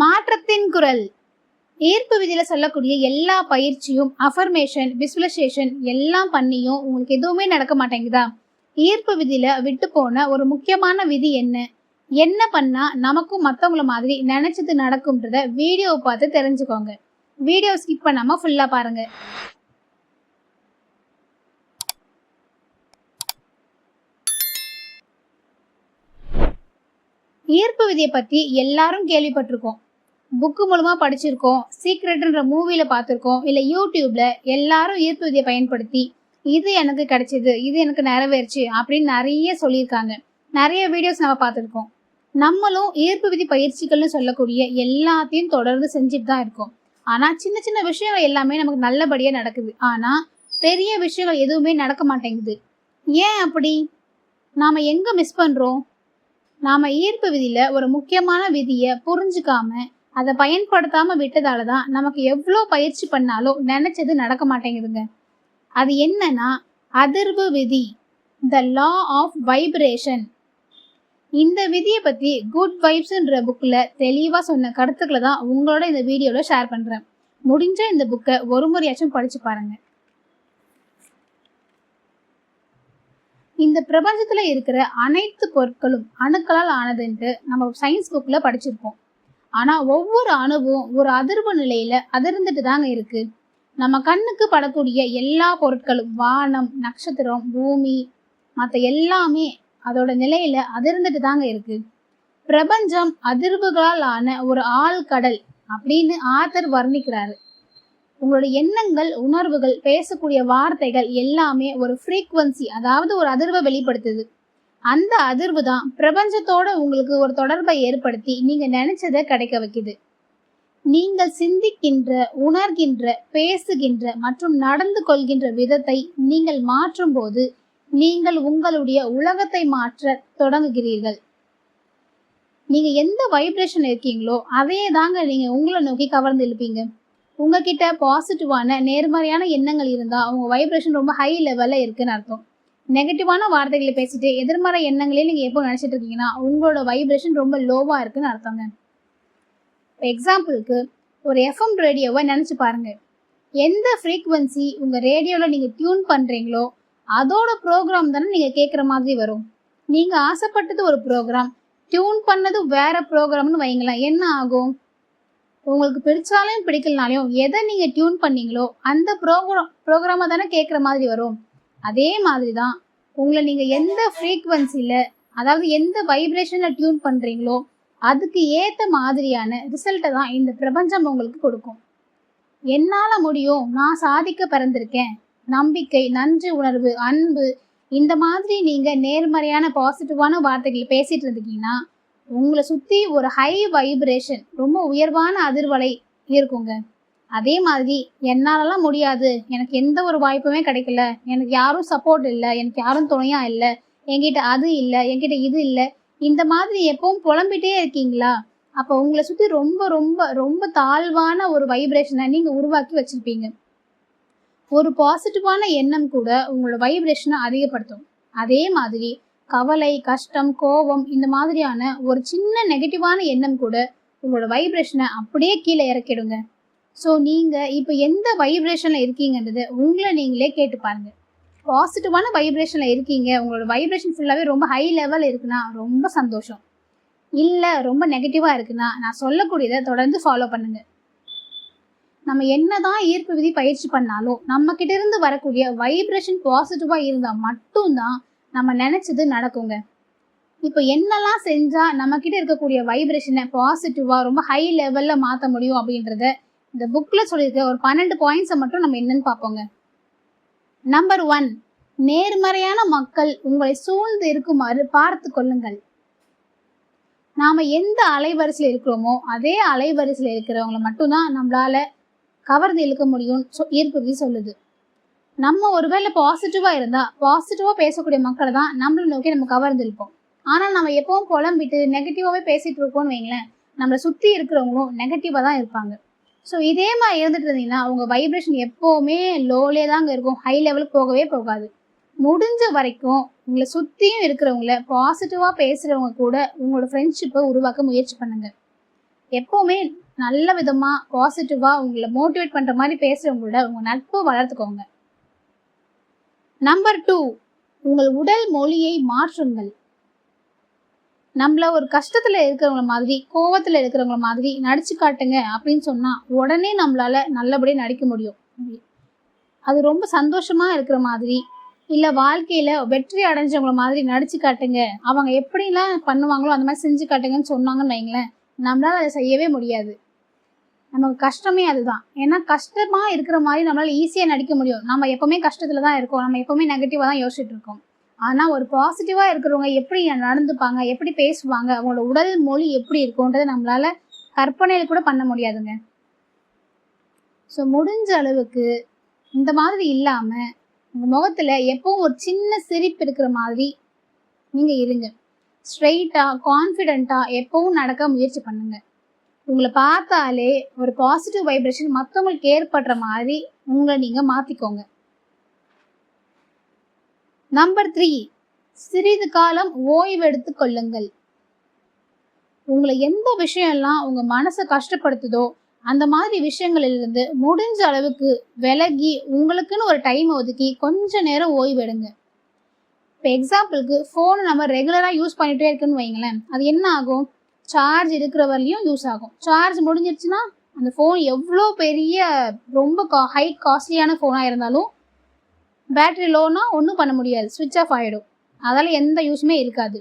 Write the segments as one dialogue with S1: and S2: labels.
S1: மாற்றத்தின் குரல். ஈர்ப்பு விதியில சொல்லக்கூடிய எல்லா பயிற்சியும் அஃபர்மேஷன் விசுவலைசேஷன் எல்லாம் பண்ணியும் உங்களுக்கு எதுவுமே நடக்க மாட்டேங்குதா? ஈர்ப்பு விதியில விட்டு போன ஒரு முக்கியமான விதி என்ன? என்ன பண்ணா நமக்கும் மற்றவங்கள மாதிரி நினைச்சது நடக்கும்ன்றத வீடியோ பார்த்து தெரிஞ்சுக்கோங்க. வீடியோ ஸ்கிப் பண்ணாம ஃபுல்லா பாருங்க. ஈர்ப்பு விதியை பத்தி எல்லாரும் கேள்விப்பட்டிருக்கோம். புக்கு மூலமா படிச்சிருக்கோம் சீக்ரெட்ன்ற மூவில பார்த்துருக்கோம் இல்ல யூடியூப்ல எல்லாரும் ஈர்ப்பு விதியை பயன்படுத்தி இது எனக்கு கிடைச்சது இது எனக்கு நிறைவேறுச்சு அப்படின்னு நிறைய சொல்லியிருக்காங்க. நிறைய வீடியோஸ் நம்ம பார்த்துருக்கோம். நம்மளும் ஈர்ப்பு விதி பயிற்சிகள்னு சொல்லக்கூடிய எல்லாத்தையும் தொடர்ந்து செஞ்சுட்டு தான் இருக்கோம். ஆனா சின்ன சின்ன விஷயங்கள் எல்லாமே நமக்கு நல்லபடியா நடக்குது. ஆனா பெரிய விஷயங்கள் எதுவுமே நடக்க மாட்டேங்குது. ஏன் அப்படி? நாம எங்க மிஸ் பண்றோம்? நாம ஈர்ப்பு விதியில ஒரு முக்கியமான விதியை புரிஞ்சுக்காம அதை பயன்படுத்தாம விட்டதால தான் நமக்கு எவ்வளோ பயிற்சி பண்ணாலும் நினைச்சது நடக்க மாட்டேங்குதுங்க. அது என்னன்னா அதிர்வு விதி த லா ஆஃப் வைப்ரேஷன் இந்த விதியை பத்தி குட் வைப்ஸ்ன்ற புக்கில் தெளிவாக சொன்ன கருத்துக்களை தான் உங்களோட இந்த வீடியோவில் ஷேர் பண்ணுறேன் முடிஞ்ச இந்த புக்கை ஒரு முறையாச்சும் படிச்சு பாருங்க. இந்த பிரபஞ்சத்தில் இருக்கிற அனைத்து பொருட்களும் அணுக்களால் ஆனதுன்ட்டு நம்ம சயின்ஸ் புக்கில் படிச்சிருப்போம். ஆனா ஒவ்வொரு அணுவும் ஒரு அதிர்வு நிலையில அதிர்ந்துட்டு தாங்க இருக்கு. நம்ம கண்ணுக்கு படக்கூடிய எல்லா பொருட்களும் வானம் நட்சத்திரம் பூமி மற்ற எல்லாமே அதோட நிலையில அதிர்ந்துட்டு தாங்க இருக்கு. பிரபஞ்சம் அதிர்வுகளால் ஆன ஒரு ஆழ்கடல் அப்படின்னு ஆத்தர் வர்ணிக்கிறாரு. உங்களோட எண்ணங்கள் உணர்வுகள் பேசக்கூடிய வார்த்தைகள் எல்லாமே ஒரு ஃப்ரீக்வன்சி அதாவது ஒரு அதிர்வை வெளிப்படுத்துது. அந்த அதிர்வு தான் பிரபஞ்சத்தோட உங்களுக்கு ஒரு தொடர்பை ஏற்படுத்தி நீங்க நினைச்சதை கிடைக்க வைக்குது. நீங்கள் சிந்திக்கின்ற உணர்கின்ற பேசுகின்ற மற்றும் நடந்து கொள்கின்ற விதத்தை நீங்கள் மாற்றும் போது நீங்கள் உங்களுடைய உலகத்தை மாற்ற தொடங்குகிறீர்கள். நீங்க எந்த வைப்ரேஷன் இருக்கீங்களோ அதையே தாங்க நீங்க உங்களை நோக்கி கவர்ந்து இழுப்பீங்க. உங்ககிட்ட பாசிட்டிவான நேர்மறையான எண்ணங்கள் இருந்தா உங்க வைப்ரேஷன் ரொம்ப ஹை லெவல்ல இருக்குன்னு அர்த்தம். நெகட்டிவான வார்த்தைகளை பேசிட்டு எதிர்மறை எண்ணங்களே நீங்க எப்போ நினைச்சிட்டு இருக்கீங்கன்னா உங்களோட வைப்ரேஷன் ரொம்ப லோவா இருக்குன்னு அர்த்தங்க. எக்ஸாம்பிளுக்கு ஒரு எஃப்எம் ரேடியோவை நினைச்சு பாருங்க. எந்த ஃப்ரீக்குவென்சி உங்க ரேடியோவில் நீங்க டியூன் பண்றீங்களோ அதோட ப்ரோக்ராம் தானே நீங்க கேட்குற மாதிரி வரும். நீங்க ஆசைப்பட்டது ஒரு ப்ரோக்ராம் டியூன் பண்ணது வேற ப்ரோக்ராம்னு வைங்களேன் என்ன ஆகும்? உங்களுக்கு பிடிச்சாலையும் பிடிக்கலனாலையும் எதை நீங்க டியூன் பண்ணீங்களோ அந்த ப்ரோக்ராம் ப்ரோக்ராமாக தானே கேட்குற மாதிரி வரும். அதே மாதிரி தான் உங்களை நீங்க எந்த ஃப்ரீக்வன்சில அதாவது எந்த வைப்ரேஷன்ல டியூன் பண்றீங்களோ அதுக்கு ஏத்த மாதிரியான ரிசல்ட்டை தான் இந்த பிரபஞ்சம் உங்களுக்கு கொடுக்கும். என்னால முடியும்? நான் சாதிக்க பிறந்திருக்கேன். நம்பிக்கை நன்றி உணர்வு அன்பு இந்த மாதிரி நீங்க நேர்மறையான பாசிட்டிவான வார்த்தைகள் பேசிட்டு இருந்தீங்கன்னா உங்களை சுத்தி ஒரு ஹை வைப்ரேஷன் ரொம்ப உயர்வான அதிர்வலை இருக்குங்க. அதே மாதிரி என்னாலலாம் முடியாது. எனக்கு எந்த ஒரு வாய்ப்புமே கிடைக்கல. எனக்கு யாரும் சப்போர்ட் இல்லை. எனக்கு யாரும் துணையா இல்லை. என்கிட்ட அது இல்லை. என்கிட்ட இது இல்லை. இந்த மாதிரி எப்பவும் புலம்பிட்டே இருக்கீங்களா? அப்போ உங்களை சுற்றி ரொம்ப ரொம்ப ரொம்ப தாழ்வான ஒரு வைப்ரேஷனை நீங்கள் உருவாக்கி வச்சிருப்பீங்க. ஒரு பாசிட்டிவான எண்ணம் கூட உங்களோட வைப்ரேஷனை அதிகப்படுத்தும். அதே மாதிரி கவலை கஷ்டம் கோபம் இந்த மாதிரியான ஒரு சின்ன நெகட்டிவான எண்ணம் கூட உங்களோட வைப்ரேஷனை அப்படியே கீழே இறக்கிடுங்க. ஸோ நீங்கள் இப்போ எந்த வைப்ரேஷனில் இருக்கீங்கன்றது உங்களை நீங்களே கேட்டு பாருங்க. பாசிட்டிவான வைப்ரேஷனில் இருக்கீங்க. உங்களோட வைப்ரேஷன் ஃபுல்லாகவே ரொம்ப ஹை லெவல் இருக்குன்னா ரொம்ப சந்தோஷம். இல்லை ரொம்ப நெகட்டிவாக இருக்குன்னா நான் சொல்லக்கூடியதை தொடர்ந்து ஃபாலோ பண்ணுங்க. நம்ம என்னதான் ஈர்ப்பு விதி பயிற்சி பண்ணாலும் நம்ம கிட்ட இருந்து வரக்கூடிய வைப்ரேஷன் பாசிட்டிவாக இருந்தால் மட்டும்தான் நம்ம நினச்சது நடக்குங்க. இப்போ என்னெல்லாம் செஞ்சால் நம்மக்கிட்ட இருக்கக்கூடிய வைப்ரேஷனை பாசிட்டிவாக ரொம்ப ஹை லெவலில் மாற்ற முடியும் அப்படின்றத இந்த புக்கில் சொல்லியிருக்க ஒரு பன்னெண்டு பாயிண்ட்ஸை மட்டும் நம்ம என்னன்னு பார்ப்போங்க. நம்பர் ஒன் நேர்மறையான மக்கள் உங்களை சூழ்ந்து இருக்குமாறு பார்த்து கொள்ளுங்கள். நாம் எந்த அலைவரிசையில் இருக்கிறோமோ அதே அலைவரிசையில் இருக்கிறவங்களை மட்டும்தான் நம்மளால கவர்ந்து இழுக்க முடியும் ஈர்ப்பு சொல்லுது. நம்ம ஒருவேளை பாசிட்டிவாக இருந்தால் பாசிட்டிவாக பேசக்கூடிய மக்களை தான் நம்மளை நோக்கி நம்ம கவர்ந்து இருப்போம் ஆனால் நம்ம எப்பவும் புலம்பிட்டு நெகட்டிவாகவே பேசிகிட்டு இருக்கோம்னு வைங்களேன் நம்மளை சுற்றி இருக்கிறவங்களும் நெகட்டிவாக தான் இருப்பாங்க. ஸோ இதே மாதிரி இருந்துட்டு இருந்தீங்கன்னா உங்க வைப்ரேஷன் எப்போவுமே லோலே தாங்க இருக்கும். ஹை லெவலுக்கு போகவே போகாது. முடிஞ்ச வரைக்கும் உங்களை சுற்றியும் இருக்கிறவங்கள பாசிட்டிவாக பேசுகிறவங்க கூட உங்களோட ஃப்ரெண்ட்ஷிப்பை உருவாக்க முயற்சி பண்ணுங்க. எப்போவுமே நல்ல விதமாக பாசிட்டிவாக உங்களை மோட்டிவேட் பண்ணுற மாதிரி பேசுகிறவங்களோட உங்கள் நட்பை வளர்த்துக்கோங்க. நம்பர் டூ உங்கள் உடல் மொழியை மாற்றுங்கள். நம்மள ஒரு கஷ்டத்துல இருக்கிறவங்கள மாதிரி கோவத்துல இருக்கிறவங்கள மாதிரி நடிச்சு காட்டுங்க அப்படின்னு சொன்னா உடனே நம்மளால நல்லபடியா நடிக்க முடியும். அது ரொம்ப சந்தோஷமா இருக்கிற மாதிரி இல்ல வாழ்க்கையில வெற்றி அடைஞ்சவங்கள மாதிரி நடிச்சு காட்டுங்க. அவங்க எப்படிலாம் பண்ணுவாங்களோ அந்த மாதிரி செஞ்சு காட்டுங்கன்னு சொன்னாங்கன்னு வைங்களேன் நம்மளால அதை செய்யவே முடியாது. நமக்கு கஷ்டமே அதுதான். ஏன்னா கஷ்டமா இருக்கிற மாதிரி நம்மளால ஈஸியா நடிக்க முடியும். நம்ம எப்பவுமே கஷ்டத்துல தான் இருக்கோம். நம்ம எப்பவுமே நெகட்டிவா தான் யோசிச்சுட்டு இருக்கோம். ஆனா ஒரு பாசிட்டிவா இருக்கிறவங்க எப்படி நடந்துப்பாங்க? எப்படி பேசுவாங்க? அவங்களோட உடல் மொழி எப்படி இருக்கும்ன்றதை நம்மளால கற்பனையில கூட பண்ண முடியாதுங்க. ஸோ முடிஞ்ச அளவுக்கு இந்த மாதிரி இல்லாம உங்க முகத்துல எப்பவும் ஒரு சின்ன சிரிப்பு இருக்கிற மாதிரி நீங்க இருங்க. ஸ்ட்ரெயிட்டா கான்ஃபிடென்ட்டா எப்பவும் நடக்க முயற்சி பண்ணுங்க. உங்களை பார்த்தாலே ஒரு பாசிட்டிவ் வைப்ரேஷன் மற்றவங்களுக்கு ஏற்படுற மாதிரி உங்களை நீங்க மாத்திக்கோங்க. நம்பர் த்ரீ சிறிது காலம் ஓய்வெடுத்து கொள்ளுங்கள். உங்களை எந்த விஷயம்லாம் உங்க மனசை கஷ்டப்படுத்துதோ அந்த மாதிரி விஷயங்களிலிருந்து முடிஞ்ச அளவுக்கு விலகி உங்களுக்குன்னு ஒரு டைம் ஒதுக்கி கொஞ்ச நேரம் ஓய்வெடுங்க. இப்போ எக்ஸாம்பிளுக்கு ஃபோனை நம்ம ரெகுலராக யூஸ் பண்ணிகிட்டே இருக்குன்னு வைங்களேன் அது என்ன ஆகும்? சார்ஜ் இருக்கிற வரலையும் யூஸ் ஆகும். சார்ஜ் முடிஞ்சிருச்சுன்னா அந்த ஃபோன் எவ்வளோ பெரிய ரொம்ப கா ஹை காஸ்ட்லியான ஃபோனாக இருந்தாலும் பேட்டரி லோனா ஒன்றும் பண்ண முடியாது. சுவிட்ச் ஆஃப் ஆகிடும் அதால் எந்த யூஸுமே இருக்காது.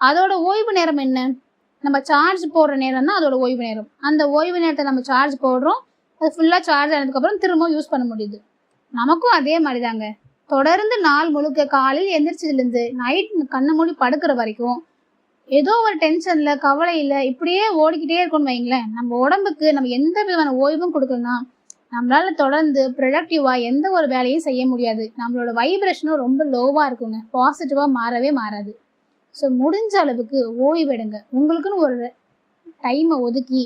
S1: அதோட ஓய்வு நேரம் என்ன? நம்ம சார்ஜ் போடுற நேரம் தான் அதோட ஓய்வு நேரம். அந்த ஓய்வு நேரத்தை நம்ம சார்ஜ் போடுறோம். அது ஃபுல்லாக சார்ஜ் ஆனதுக்கப்புறம் திரும்பவும் யூஸ் பண்ண முடியுது. நமக்கும் அதே மாதிரி தாங்க தொடர்ந்து நாள் முழுக்க காலையில் எந்திரிச்சதுலேருந்து நைட் கண்ணை மூடி படுக்கிற வரைக்கும் ஏதோ ஒரு டென்ஷனில் கவலையில் இப்படியே ஓடிக்கிட்டே இருக்கணும்னு வைங்களேன் நம்ம உடம்புக்கு நம்ம எந்த விதமான ஓய்வும் கொடுக்கலன்னா நம்மளால தொடர்ந்து ப்ரொடக்டிவாக எந்த ஒரு வேலையும் செய்ய முடியாது. நம்மளோட வைப்ரேஷனும் ரொம்ப லோவாக இருக்குங்க. பாசிட்டிவாக மாறவே மாறாது. ஸோ முடிஞ்ச அளவுக்கு ஓய்வெடுங்க உங்களுக்குன்னு ஒரு டைமை ஒதுக்கி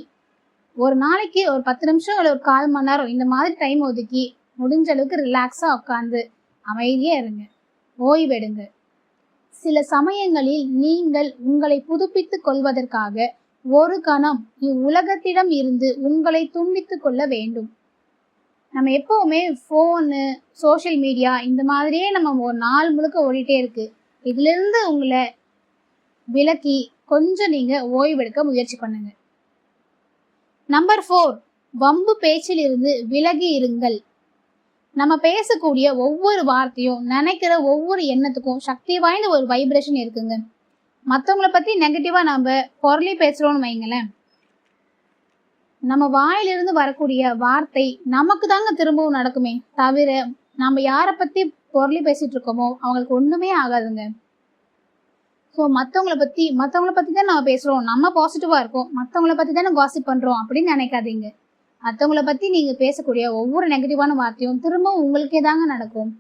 S1: ஒரு நாளைக்கு ஒரு பத்து நிமிஷம் இல்லை ஒரு கால் மணி நேரம் இந்த மாதிரி டைம் ஒதுக்கி முடிஞ்ச அளவுக்கு ரிலாக்ஸாக உட்காந்து அமைதியாக இருங்க. ஓய்வெடுங்க சில சமயங்களில் நீங்கள் உங்களை புதுப்பித்துக் கொள்வதற்காக ஒரு கணம் இவ்வுலகத்திடம் இருந்து உங்களை துண்டித்துக் கொள்ள வேண்டும். நம்ம எப்போவுமே ஃபோனு சோஷியல் மீடியா இந்த மாதிரியே நம்ம ஒரு நாள் முழுக்க ஓடிட்டே இருக்கு. இதுலேருந்து உங்களை விலக்கி கொஞ்சம் நீங்கள் ஓய்வெடுக்க முயற்சி பண்ணுங்க. நம்பர் ஃபோர் வம்பு பேச்சில் இருந்து விலகி இருங்கள். நம்ம பேசக்கூடிய ஒவ்வொரு வார்த்தையும் நினைக்கிற ஒவ்வொரு எண்ணத்துக்கும் சக்தி வாய்ந்த ஒரு வைப்ரேஷன் இருக்குங்க. மற்றவங்கள பற்றி நெகட்டிவாக நம்ம பொருளி பேசுகிறோன்னு வைங்களேன். நம்ம வாயிலிருந்து வரக்கூடிய வார்த்தை நமக்கு தாங்க திரும்பவும் நடக்குமே தவிர நம்ம யாரை பத்தி பொருளி பேசிட்டு இருக்கோமோ அவங்களுக்கு ஒண்ணுமே ஆகாதுங்க. ஸோ மற்றவங்கள பற்றி மற்றவங்கள பற்றி தான் நம்ம பேசுகிறோம் நம்ம பாசிட்டிவாக இருக்கோம். மற்றவங்கள பற்றி தானே காசிப் பண்ணுறோம் அப்படின்னு நினைக்காதீங்க. மற்றவங்கள பற்றி நீங்கள் பேசக்கூடிய ஒவ்வொரு நெகட்டிவான வார்த்தையும் திரும்பவும் உங்களுக்கே தாங்க நடக்கும்.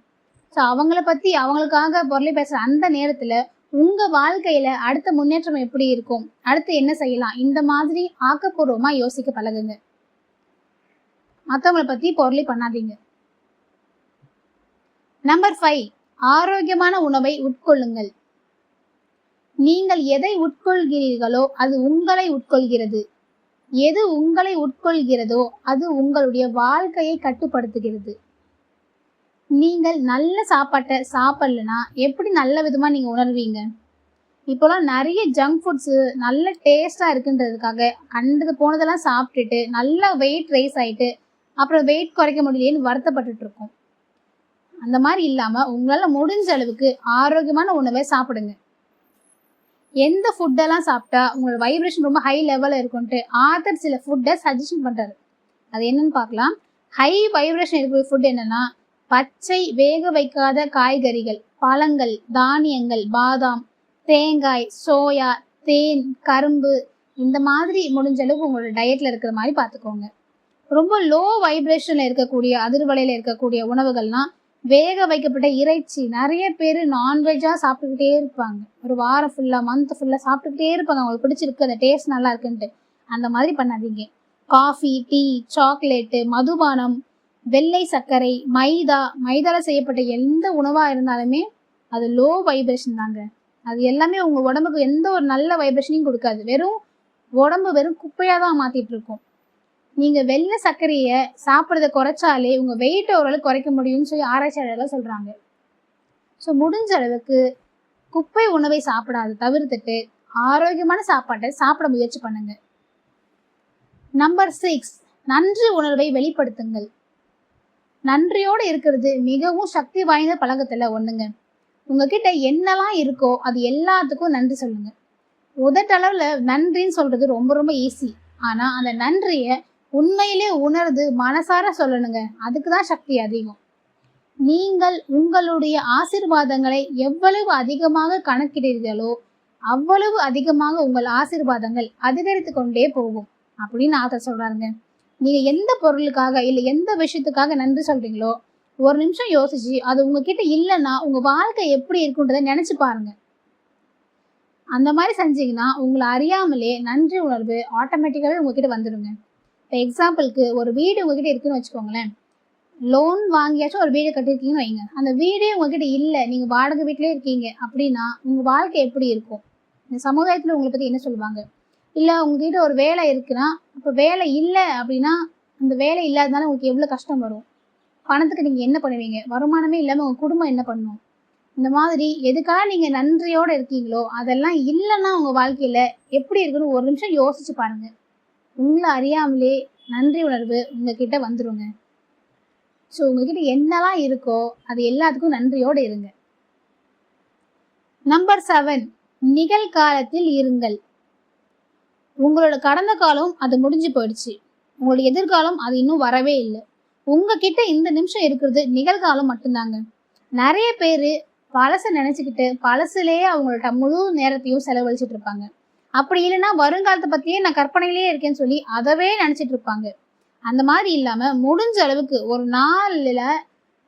S1: ஸோ அவங்கள பற்றி அவங்களுக்காக பொருளை பேசுகிற அந்த நேரத்தில் உங்கள் வாழ்க்கையில் அடுத்த முன்னேற்றம் எப்படி இருக்கும்? அடுத்து என்ன செய்யலாம்? இந்த மாதிரி ஆக்கப்பூர்வமாக யோசிக்க பழகுங்க. மற்றவங்கள பற்றி பொருளை பண்ணாதீங்க. நம்பர் ஃபைவ் ஆரோக்கியமான உணவை உட்கொள்ளுங்கள். நீங்கள் எதை உட்கொள்கிறீர்களோ அது உங்களை உட்கொள்கிறது. எது உங்களை உட்கொள்கிறதோ அது உங்களுடைய வாழ்க்கையை கட்டுப்படுத்துகிறது. நீங்கள் நல்ல சாப்பாட்டை சாப்பிட்லனா எப்படி நல்ல விதமாக நீங்கள் உணர்வீங்க? இப்போலாம் நிறைய ஜங்க் ஃபுட்ஸு நல்ல டேஸ்ட்டாக இருக்குன்றதுக்காக கண்டது போனதெல்லாம் சாப்பிட்டுட்டு நல்ல வெயிட் ரைஸ் ஆகிட்டு அப்புறம் வெயிட் குறைக்க முடியலையேன்னு வருத்தப்பட்டுட்டு இருக்கோம் அந்த மாதிரி இல்லாமல் உங்களால் முடிஞ்ச அளவுக்கு ஆரோக்கியமான உணவை சாப்பிடுங்க. எந்த ஃபுட்டெல்லாம் சாப்பிட்டா உங்களோட வைப்ரேஷன் ரொம்ப ஹை லெவலில் இருக்கும்ன்ட்டு ஆத்தர் சில ஃபுட்டை சஜஷன் பண்ணுறாரு அது என்னன்னு பார்க்கலாம். ஹை வைப்ரேஷன் இருக்கிற ஃபுட் என்னென்னா பச்சை வேக வைக்காத காய்கறிகள் பழங்கள் தானியங்கள் பாதாம் தேங்காய் சோயா தேன் கரும்பு இந்த மாதிரி முடிஞ்ச அளவுக்கு உங்களோட டயட்ல இருக்கிற மாதிரி பார்த்துக்கோங்க. ரொம்ப லோ வைப்ரேஷன்ல இருக்கக்கூடிய அதிர்வலையில இருக்கக்கூடிய உணவுகள்லாம் வேக வைக்கப்பட்ட இறைச்சி நிறைய பேர் நான்வெஜ்ஜாக சாப்பிட்டுக்கிட்டே இருப்பாங்க. ஒரு வாரம் ஃபுல்லாக மந்த் ஃபுல்லாக சாப்பிட்டுக்கிட்டே இருப்பாங்க. அவங்களுக்கு பிடிச்சிருக்கு அந்த டேஸ்ட் நல்லா இருக்குன்ட்டு. அந்த மாதிரி பண்ணாதீங்க. காஃபி டீ சாக்லேட்டு மதுபானம் வெள்ளை சர்க்கரை மைதா மைதால செய்யப்பட்ட எந்த உணவாக இருந்தாலுமே அது லோ வைப்ரேஷன் தாங்க. அது எல்லாமே உங்கள் உடம்புக்கு எந்த ஒரு நல்ல வைப்ரேஷனையும் கொடுக்காது. வெறும் உடம்பு வெறும் குப்பையாக தான் மாற்றிட்டு இருக்கும். நீங்கள் வெள்ளை சர்க்கரையை சாப்பிட்றத குறைச்சாலே உங்கள் வெயிட்டை ஓரளவு குறைக்க முடியும்னு சொல்லி ஆராய்ச்சியாளர்கள் சொல்கிறாங்க ஸோ முடிஞ்ச அளவுக்கு குப்பை உணவை சாப்பிடாத. தவிர்த்துட்டு ஆரோக்கியமான சாப்பாட்டை சாப்பிட முயற்சி பண்ணுங்க. நம்பர் சிக்ஸ் நன்றி உணர்வை வெளிப்படுத்துங்கள். நன்றியோடு இருக்கிறது மிகவும் சக்தி வாய்ந்த பழக்கத்தில் ஒன்றுங்க உங்ககிட்ட என்னெல்லாம் இருக்கோ அது எல்லாத்துக்கும் நன்றி சொல்லுங்க. உதட்டளவில் நன்றின்னு சொல்றது ரொம்ப ரொம்ப ஈஸி ஆனால் அந்த நன்றியை உண்மையிலே உணர்ந்து மனசார சொல்லணுங்க. அதுக்கு தான் சக்தி அதிகம். நீங்கள் உங்களுடைய ஆசீர்வாதங்களை எவ்வளவு அதிகமாக கணக்கிடுகிறீர்களோ அவ்வளவு அதிகமாக உங்கள் ஆசிர்வாதங்கள் அதிகரித்து கொண்டே போகும். அப்படின்னு ஆத்தர் சொல்றாருங்க. நீங்க எந்த பொருளுக்காக இல்ல எந்த விஷயத்துக்காக நன்றி சொல்றீங்களோ ஒரு நிமிஷம் யோசிச்சு அது உங்ககிட்ட இல்லைன்னா உங்க வாழ்க்கை எப்படி இருக்குன்றதை நினைச்சு பாருங்க. அந்த மாதிரி செஞ்சீங்கன்னா உங்களை அறியாமலே நன்றி உணர்வு ஆட்டோமேட்டிக்காவே உங்ககிட்ட வந்துடுங்க இப்போ எக்ஸாம்பிளுக்கு ஒரு வீடு உங்ககிட்ட இருக்குன்னு வச்சுக்கோங்களேன். லோன் வாங்கியாச்சும் ஒரு வீடு கட்டியிருக்கீங்கன்னு வைங்க. அந்த வீடே உங்ககிட்ட இல்லை நீங்கள் வாடகை வீட்டிலே இருக்கீங்க அப்படின்னா உங்கள் வாழ்க்கை எப்படி இருக்கும்? இந்த சமுதாயத்தில் உங்களை பற்றி என்ன சொல்லுவாங்க? இல்லை உங்ககிட்ட ஒரு வேலை இருக்குன்னா இப்போ வேலை இல்லை அப்படின்னா அந்த வேலை இல்லாதனால உங்களுக்கு எவ்வளோ கஷ்டம் வரும்? பணத்துக்கு நீங்கள் என்ன பண்ணுவீங்க? வருமானமே இல்லாமல் உங்கள் குடும்பம் என்ன பண்ணும்? இந்த மாதிரி எதுக்காக நீங்கள் நன்றியோடு இருக்கீங்களோ அதெல்லாம் இல்லைன்னா உங்கள் வாழ்க்கையில் எப்படி இருக்குன்னு ஒரு நிமிஷம் யோசிச்சு பாருங்கள் உங்களை அறியாமலே நன்றி உணர்வு உங்ககிட்ட வந்துருங்க. ஸோ உங்ககிட்ட என்னெல்லாம் இருக்கோ அது எல்லாத்துக்கும் நன்றியோடு இருங்க. நம்பர் செவன் நிகழ்காலத்தில் இருங்கள். உங்களோட கடந்த காலம் அது முடிஞ்சு போயிடுச்சு. உங்களோட எதிர்காலம் அது இன்னும் வரவே இல்லை. உங்ககிட்ட இந்த நிமிஷம் இருக்கிறது நிகழ்காலம் மட்டும்தாங்க. நிறைய பேர் பழசை நினச்சிக்கிட்டு பழசுலேயே அவங்களோட முழு நேரத்தையும் செலவழிச்சிட்டு இருப்பாங்க. அப்படி இல்லைன்னா வருங்காலத்தை பற்றியே நான் கற்பனையிலேயே இருக்கேன்னு சொல்லி அதவே நினச்சிட்டு இருப்பாங்க. அந்த மாதிரி இல்லாமல் முடிஞ்ச அளவுக்கு ஒரு நாளில்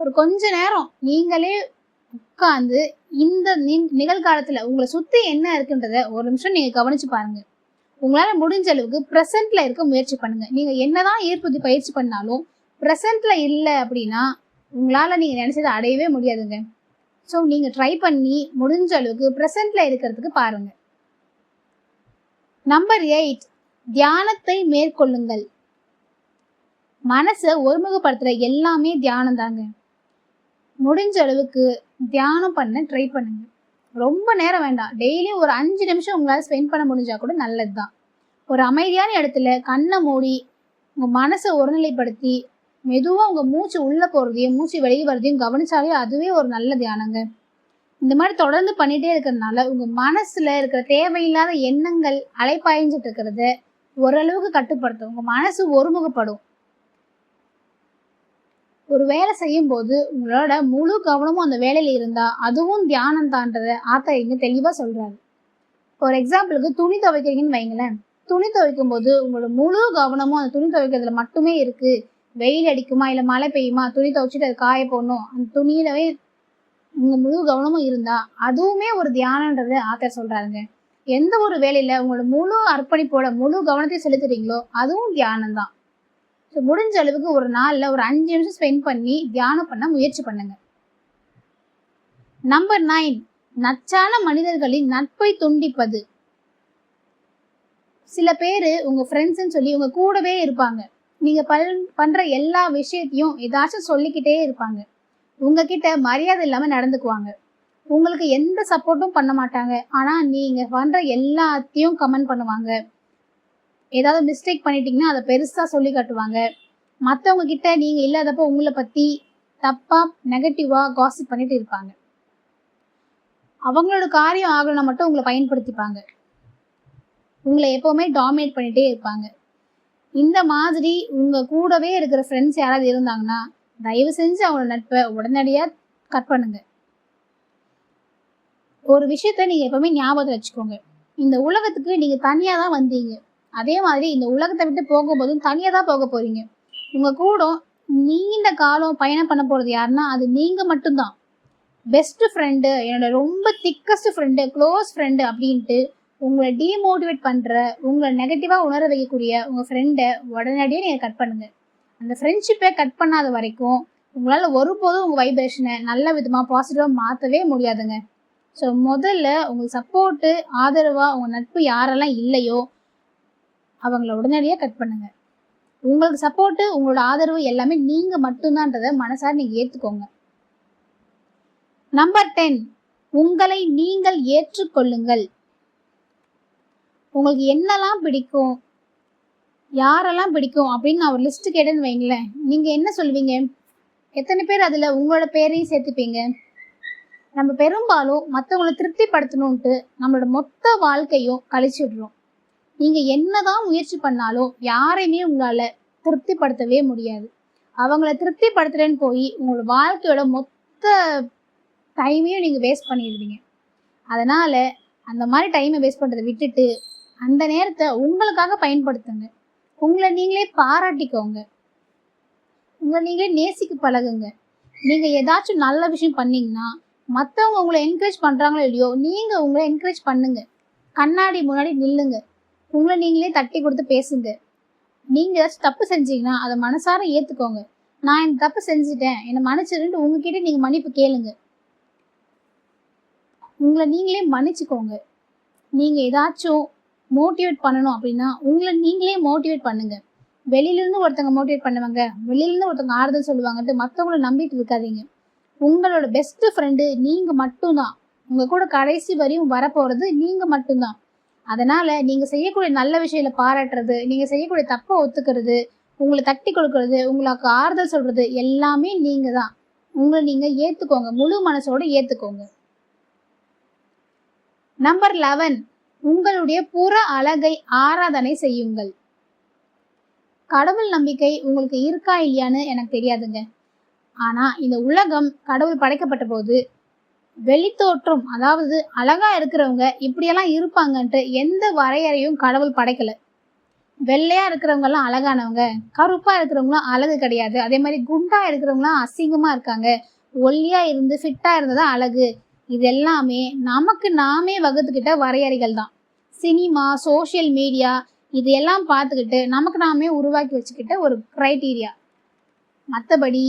S1: ஒரு கொஞ்ச நேரம் நீங்களே உட்காந்து இந்த நிகழ்காலத்தில் உங்களை சுற்றி என்ன இருக்குன்றத ஒரு நிமிஷம் நீங்கள் கவனிச்சு பாருங்கள் உங்களால் முடிஞ்ச அளவுக்கு ப்ரெசென்ட்ல இருக்க முயற்சி பண்ணுங்க. நீங்கள் என்னதான் ஈர்ப்புதி பயிற்சி பண்ணாலும் ப்ரெசென்ட்ல இல்லை அப்படின்னா உங்களால் நீங்கள் நினச்சதை அடையவே முடியாதுங்க. ஸோ நீங்கள் ட்ரை பண்ணி முடிஞ்ச அளவுக்கு ப்ரெசென்ட்ல இருக்கிறதுக்கு பாருங்க. நம்பர் எயிட் தியானத்தை மேற்கொள்ளுங்கள். மனசை ஒருமுகப்படுத்துற எல்லாமே தியானம் தாங்க முடிஞ்ச அளவுக்கு தியானம் பண்ண ட்ரை பண்ணுங்க. ரொம்ப நேரம் வேண்டாம். டெய்லியும் ஒரு அஞ்சு நிமிஷம் உங்களால் ஸ்பெண்ட் பண்ண முடிஞ்சா கூட நல்லது தான் ஒரு அமைதியான இடத்துல கண்ணை மூடி உங்கள் மனசை ஒருநிலைப்படுத்தி மெதுவாக உங்கள் மூச்சு உள்ளே போகிறதையும் மூச்சு வெளியே வரதையும் கவனிச்சாலே அதுவே ஒரு நல்ல தியானங்க. இந்த மாதிரி தொடர்ந்து பண்ணிகிட்டே இருக்கிறதுனால உங்கள் மனசில் இருக்கிற தேவையில்லாத எண்ணங்கள் அலைப்பாய்ஞ்சிட்டு இருக்கிறத ஓரளவுக்கு கட்டுப்படுத்தும். உங்கள் மனசு ஒருமுகப்படும். ஒரு வேலை செய்யும் போது உங்களோட முழு கவனமும் அந்த வேலையில் இருந்தா அதுவும் தியானம் தான்றத ஆத்தர் இங்க தெளிவா சொல்றாரு. ஒரு எக்ஸாம்பிளுக்கு துணி துவைக்கிறீங்கன்னு வைங்களேன். துணி துவைக்கும் போது உங்களோட முழு கவனமும் அந்த துணி துவைக்கிறதுல மட்டுமே இருக்கு. வெயில் அடிக்குமா இல்லை மழை பெய்யுமா? துணி துவைச்சிட்டு அது காய போடணும். அந்த துணியிலவே உங்கள் முழு கவனமும் இருந்தா அதுவுமே ஒரு தியானன்றது ஆத்தர் சொல்றாருங்க. எந்த ஒரு வேலையில உங்களோட முழு அர்ப்பணிப்போட முழு கவனத்தை செலுத்துறீங்களோ அதுவும் தியானம் தான் ஸோ முடிஞ்ச அளவுக்கு ஒரு நாளில் ஒரு அஞ்சு நிமிஷம் ஸ்பெண்ட் பண்ணி தியானம் பண்ண முயற்சி பண்ணுங்க. நம்பர் நைன் நச்சான மனிதர்களின் நட்பை துண்டிப்பது. சில பேர் உங்கள் ஃப்ரெண்ட்ஸ்ன்னு சொல்லி உங்கள் கூடவே இருப்பாங்க. நீங்கள் பல் பண்ணுற எல்லா விஷயத்தையும் ஏதாச்சும் சொல்லிக்கிட்டே இருப்பாங்க. உங்ககிட்ட மரியாதை இல்லாமல் நடந்துக்குவாங்க. உங்களுக்கு எந்த சப்போர்ட்டும் பண்ண மாட்டாங்க. ஆனால் நீங்கள் பண்ணுற எல்லாத்தையும் கமெண்ட் பண்ணுவாங்க. ஏதாவது மிஸ்டேக் பண்ணிட்டீங்கன்னா அதை பெருசாக சொல்லி காட்டுவாங்க. மற்றவங்க கிட்ட நீங்கள் இல்லாதப்போ உங்களை பற்றி தப்பாக நெகட்டிவாக காசிப் பண்ணிட்டு இருப்பாங்க. அவங்களோட காரியம் ஆகணும்னா மட்டும் உங்களை பயன்படுத்திப்பாங்க. உங்களை எப்போவுமே டாமினேட் பண்ணிட்டே இருப்பாங்க. இந்த மாதிரி உங்கள் கூடவே இருக்கிற ஃப்ரெண்ட்ஸ் யாராவது இருந்தாங்கன்னா தயவு செஞ்சு அவங்களோட நட்பை உடனடியாக கட் பண்ணுங்க. ஒரு விஷயத்த நீங்கள் எப்போவுமே ஞாபகத்தில் வச்சுக்கோங்க. இந்த உலகத்துக்கு நீங்கள் தனியாக தான் வந்தீங்க. அதே மாதிரி இந்த உலகத்தை விட்டு போகும்போதும் தனியாக தான் போக போறீங்க. உங்க கூட நீண்ட காலம் பயணம் பண்ண போறது யாருன்னா அது நீங்க மட்டும்தான். பெஸ்ட் ஃப்ரெண்டு என்னோட ரொம்ப திக்கஸ்ட் ஃப்ரெண்டு க்ளோஸ் ஃப்ரெண்டு அப்படின்ட்டு உங்களை டீமோட்டிவேட் பண்ற உங்களை நெகட்டிவாக உணர வைக்கக்கூடிய உங்க ஃப்ரெண்டை உடனடியே நீங்க கட் பண்ணுங்க. அந்த ஃப்ரெண்ட்ஷிப்பை கட் பண்ணாத வரைக்கும் உங்களால் ஒருபோதும் உங்கள் வைப்ரேஷனை நல்ல விதமாக பாசிட்டிவாக மாற்றவே முடியாதுங்க. ஸோ முதல்ல உங்களுக்கு சப்போர்ட்டு ஆதரவாக உங்கள் நட்பு யாரெல்லாம் இல்லையோ அவங்கள உடனடியாக கட் பண்ணுங்க. உங்களுக்கு சப்போர்ட்டு உங்களோட ஆதரவு எல்லாமே நீங்கள் மட்டும்தான்றதை மனசார நீங்கள் ஏற்றுக்கோங்க நம்பர் டென் உங்களை நீங்கள் ஏற்றுக்கொள்ளுங்கள். உங்களுக்கு என்னெல்லாம் பிடிக்கும் யாரெல்லாம் பிடிக்கும் அப்படின்னு நான் ஒரு லிஸ்ட்டு கேட்டேன்னு வைங்களேன். நீங்கள் என்ன சொல்லுவீங்க? எத்தனை பேர் அதில் உங்களோட பேரையும் சேர்த்துப்பீங்க? நம்ம பெரும்பாலும் மற்றவங்களை திருப்திப்படுத்தணுன்ட்டு நம்மளோட மொத்த வாழ்க்கையும் கழிச்சு விடுறோம் நீங்க என்னதான் முயற்சி பண்ணாலும் யாரையுமே உங்களால திருப்திப்படுத்தவே முடியாது. அவங்கள திருப்திப்படுத்துறேன்னு போய் உங்களோட வாழ்க்கையோட மொத்த டைமையும் நீங்க வேஸ்ட் பண்ணிடுவீங்க. அதனால அந்த மாதிரி டைமை வேஸ்ட் பண்றதை விட்டுட்டு அந்த நேரத்தை உங்களுக்காக பயன்படுத்துங்க. உங்களை நீங்களே பாராட்டிக்கோங்க. உங்களை நீங்களே நேசிக்க பழகுங்க. நீங்க ஏதாச்சும் நல்ல விஷயம் பண்ணீங்கன்னா மற்றவங்க உங்களை என்கரேஜ் பண்றாங்களோ இல்லையோ நீங்க உங்களை என்கரேஜ் பண்ணுங்க. கண்ணாடி முன்னாடி நில்லுங்க. உங்களை நீங்களே தட்டி கொடுத்து பேசுங்க. நீங்க ஏதாச்சும் தப்பு செஞ்சீங்கன்னா அதை மனசார ஏத்துக்கோங்க. நான் இந்த தப்பு செஞ்சுட்டேன். என்னை மன்னிச்சிருன்ட்டு உங்ககிட்ட நீங்க மன்னிப்பு கேளுங்க. உங்களை நீங்களே மன்னிச்சுக்கோங்க. நீங்க ஏதாச்சும் மோட்டிவேட் பண்ணணும் அப்படின்னா உங்களை நீங்களே மோட்டிவேட் பண்ணுங்க. வெளியிலேருந்து ஒருத்தங்க மோட்டிவேட் பண்ணுவாங்க. வெளியிலேருந்து ஒருத்தவங்க ஒருத்தங்க ஆறுதல் சொல்லுவாங்கன்ட்டு மற்றவங்கள நம்பிட்டு இருக்காதீங்க. உங்களோட பெஸ்ட் ஃப்ரெண்டு நீங்கள் மட்டும்தான். உங்கள் கூட கடைசி வரையும் வரப்போகிறது நீங்கள் மட்டும்தான். அதனால நீங்க செய்யக்கூடிய நல்ல விஷயங்களை பாராட்டுறது நீங்க செய்யக்கூடிய தப்பை ஒத்துக்கிறது உங்களை தட்டி கொடுக்கறது உங்களுக்கு ஆறுதல் சொல்றது எல்லாமே நீங்க தான். உங்களை நீங்க ஏத்துக்கோங்க. முழு மனசோட ஏத்துக்கோங்க. நம்பர் லெவன் உங்களுடைய புற அழகை ஆராதனை செய்யுங்கள். கடவுள் நம்பிக்கை உங்களுக்கு இருக்கா இல்லையான்னு எனக்கு தெரியாதுங்க. ஆனா இந்த உலகம் கடவுள் படைக்கப்பட்ட போது வெளித்தோற்றம் அதாவது அழகா இருக்கிறவங்க இப்படியெல்லாம் இருப்பாங்கன்ட்டு எந்த வரையறையும் கடவுள் படைக்கல. வெள்ளையா இருக்கிறவங்கலாம் அழகானவங்க கருப்பா இருக்கிறவங்களும் அழகு கிடையாது. அதே மாதிரி குண்டா இருக்கிறவங்களாம் அசிங்கமா இருக்காங்க. ஒல்லியா இருந்து ஃபிட்டா இருந்ததா அழகு. இது எல்லாமே நமக்கு நாமே வகுத்துக்கிட்ட வரையறைகள் தான். சினிமா சோஷியல் மீடியா இது எல்லாம் பார்த்துக்கிட்டு நமக்கு நாமே உருவாக்கி வச்சுக்கிட்ட ஒரு க்ரைட்டீரியா மற்றபடி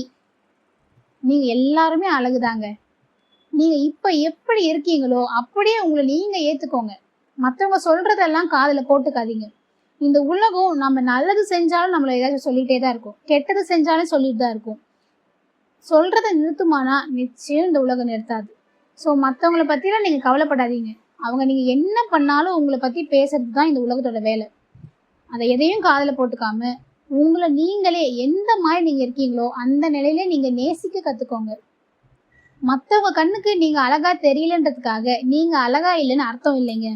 S1: நீங்கள் எல்லாருமே அழகுதாங்க. நீங்க இப்ப எப்படி இருக்கீங்களோ அப்படியே உங்களை நீங்க ஏத்துக்கோங்க. மற்றவங்க சொல்றதெல்லாம் காதில் போட்டுக்காதீங்க. இந்த உலகம் நம்ம நல்லது செஞ்சாலும் நம்மள ஏதாச்சும் சொல்லிட்டே தான் இருக்கும். கெட்டது செஞ்சாலும் சொல்லிட்டு தான் இருக்கும். சொல்றதை நிறுத்துமானா நிச்சயம் இந்த உலகம் நிறுத்தாது. ஸோ மற்றவங்கள பற்றிலாம் நீங்கள் கவலைப்படாதீங்க. அவங்க நீங்கள் என்ன பண்ணாலும் உங்களை பற்றி பேசுறது தான் இந்த உலகத்தோட வேலை. அதை எதையும் காதில் போட்டுக்காம உங்களை நீங்களே எந்த மாதிரி நீங்கள் இருக்கீங்களோ அந்த நிலையிலே நீங்கள் நேசிக்க கற்றுக்கோங்க மற்றவங்க கண்ணுக்கு நீங்கள் அழகா தெரியலன்றதுக்காக நீங்கள் அழகா இல்லைன்னு அர்த்தம் இல்லைங்க.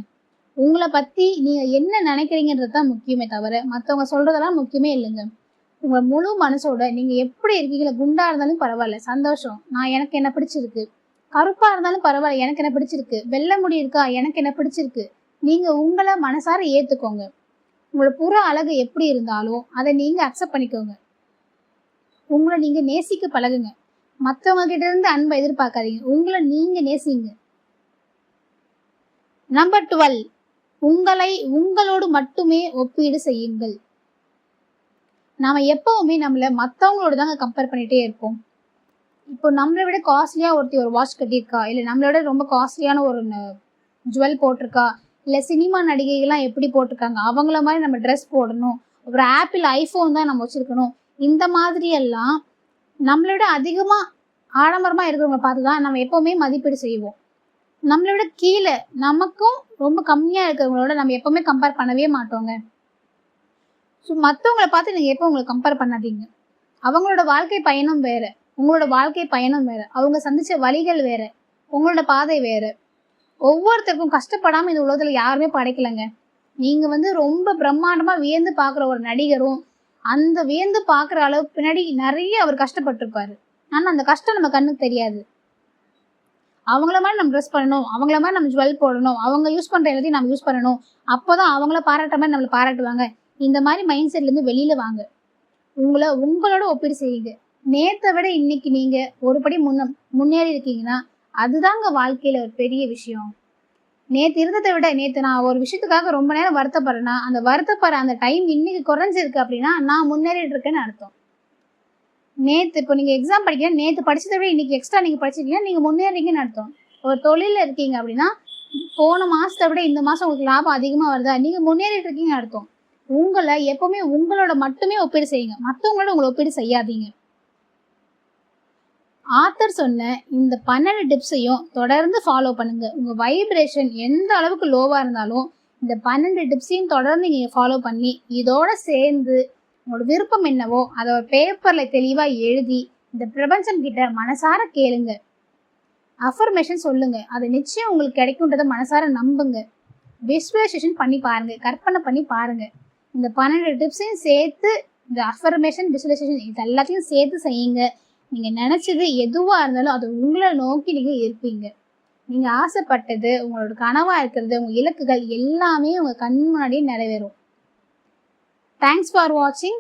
S1: உங்களை பற்றி நீங்கள் என்ன நினைக்கிறீங்கன்றது தான் முக்கியமே தவிர மற்றவங்க சொல்கிறதெல்லாம் முக்கியமே இல்லைங்க. உங்கள் முழு மனசோட நீங்கள் எப்படி இருக்கீங்களோ குண்டாக இருந்தாலும் பரவாயில்ல சந்தோஷம். நான் எனக்கு என்ன பிடிச்சிருக்கு? கருப்பாக இருந்தாலும் பரவாயில்ல எனக்கு என்ன பிடிச்சிருக்கு? வெள்ளை முடி இருக்கா? எனக்கு என்ன பிடிச்சிருக்கு? நீங்கள் உங்களை மனசார ஏற்றுக்கோங்க உங்களோட புற அழகு எப்படி இருந்தாலும் அதை நீங்கள் அக்செப்ட் பண்ணிக்கோங்க. உங்களை நீங்கள் நேசிக்க பழகுங்க. மற்றவங்க கிட்ட இருந்து அன்பை எதிர்பார்க்காதீங்க. உங்களை நீங்க நேசிங்க. நம்பர் டுவெல் உங்களை உங்களோடு மட்டுமே ஒப்பீடு செய்யுங்கள். நாம எப்பவுமே நம்மள மற்றவங்களோட தாங்க கம்பேர் பண்ணிட்டே இருப்போம். இப்போ நம்மளை விட காஸ்ட்லியா ஒருத்தி ஒரு வாட்ச் கட்டியிருக்கா? இல்லை நம்மளை விட ரொம்ப காஸ்ட்லியான ஒரு ஜுவல் போட்டிருக்கா? இல்லை சினிமா நடிகைகள்லாம் எப்படி போட்டிருக்காங்க? அவங்கள மாதிரி நம்ம ட்ரெஸ் போடணும். ஒரு ஆப்பிள் ஐஃபோன் தான் நம்ம வச்சிருக்கணும். இந்த மாதிரி எல்லாம் நம்மளை விட அதிகமாக ஆடம்பரமாக இருக்கிறவங்கள பார்த்து தான் நம்ம எப்போவுமே மதிப்பீடு செய்வோம். நம்மளை விட கீழே நமக்கும் ரொம்ப கம்மியாக இருக்கிறவங்களோட நம்ம எப்போவுமே கம்பேர் பண்ணவே மாட்டோங்க. ஸோ மற்றவங்கள பார்த்து நீங்கள் எப்போ உங்களை கம்பேர் பண்ணாதீங்க. அவங்களோட வாழ்க்கை பயணம் வேறு உங்களோட வாழ்க்கை பயணம் வேறு அவங்க சந்தித்த வழிகள் வேறு உங்களோட பாதை வேறு. ஒவ்வொருத்தருக்கும் கஷ்டப்படாமல் இந்த உலகத்தில் யாருமே படைக்கலைங்க. நீங்கள் வந்து ரொம்ப பிரம்மாண்டமாக வியந்து பார்க்குற ஒரு நடிகரும் அந்த வியந்து பார்க்குற அளவு பின்னாடி நிறைய அவர் கஷ்டப்பட்டிருப்பாரு. ஆனால் அந்த கஷ்டம் நம்ம கண்ணுக்கு தெரியாது. அவங்கள மாதிரி நம்ம ட்ரெஸ் பண்ணணும் அவங்கள மாதிரி நம்ம ஜுவல் போடணும் அவங்க யூஸ் பண்ணுற எல்லாத்தையும் நம்ம யூஸ் பண்ணணும். அப்போ தான் அவங்கள பாராட்டுற மாதிரி நம்மளை பாராட்டுவாங்க. இந்த மாதிரி மைண்ட் செட்லேருந்து வெளியில் வாங்க. உங்களை உங்களோட ஒப்பீடு செய்யுங்க. நேற்றை விட இன்னைக்கு நீங்கள் ஒரு படி முன்ன முன்னேறி இருக்கீங்கன்னா அதுதாங்க வாழ்க்கையில் ஒரு பெரிய விஷயம். நேத்து இருந்ததை விட நேத்து நான் ஒரு விஷயத்துக்காக ரொம்ப நேரம் வருத்தப்படுறேன்னா அந்த வருத்தப்படுற அந்த டைம் இன்னைக்கு குறைஞ்சிருக்கு அப்படின்னா நான் முன்னேறிட்டு இருக்கேன்னு அர்த்தம். நேத்து இப்போ நீங்க எக்ஸாம் படிக்கிறீங்க நேத்து படிச்சதை விட இன்னைக்கு எக்ஸ்ட்ரா நீங்க படிச்சிருக்கீங்கன்னா நீங்க முன்னேறீங்கன்னு அர்த்தம். ஒரு தொழில இருக்கீங்க அப்படின்னா போன மாசத்தை விட இந்த மாசம் உங்களுக்கு லாபம் அதிகமா வருதா? நீங்க முன்னேறிட்டு இருக்கீங்கன்னு அர்த்தம். உங்களை எப்பவுமே உங்களோட மட்டுமே ஒப்பீடு செய்யுங்க. மற்றவங்களோட உங்களை ஒப்பீடு செய்யாதீங்க. ஆத்தர் சொன்ன இந்த பன்னெண்டு டிப்ஸையும் தொடர்ந்து ஃபாலோ பண்ணுங்க. உங்க வைப்ரேஷன் எந்த அளவுக்கு லோவாக இருந்தாலும் இந்த பன்னெண்டு டிப்ஸையும் தொடர்ந்து நீங்கள் ஃபாலோ பண்ணி இதோட சேர்ந்து உங்களோட விருப்பம் என்னவோ அதை ஒரு தெளிவாக எழுதி இந்த பிரபஞ்சம் கிட்ட மனசார கேளுங்க. அஃபர்மேஷன் சொல்லுங்க. அது நிச்சயம் உங்களுக்கு கிடைக்கும்ன்றதை மனசார நம்புங்க. விஸ்வலைசேஷன் பண்ணி பாருங்க. கற்பனை பண்ணி பாருங்க. இந்த பன்னெண்டு டிப்ஸையும் சேர்த்து இந்த அஃபர்மேஷன் விசுவலைசேஷன் இது எல்லாத்தையும் சேர்த்து செய்யுங்க. நீங்க நினைச்சது எதுவா இருந்தாலும் அது உங்களை நோக்கி நீங்க இருப்பீங்க. நீங்க ஆசைப்பட்டது உங்களோட கனவா இருக்கிறது உங்க இலக்குகள் எல்லாமே உங்க கண் முன்னாடியே நிறைவேறும். தேங்க்ஸ் ஃபார் வாட்சிங்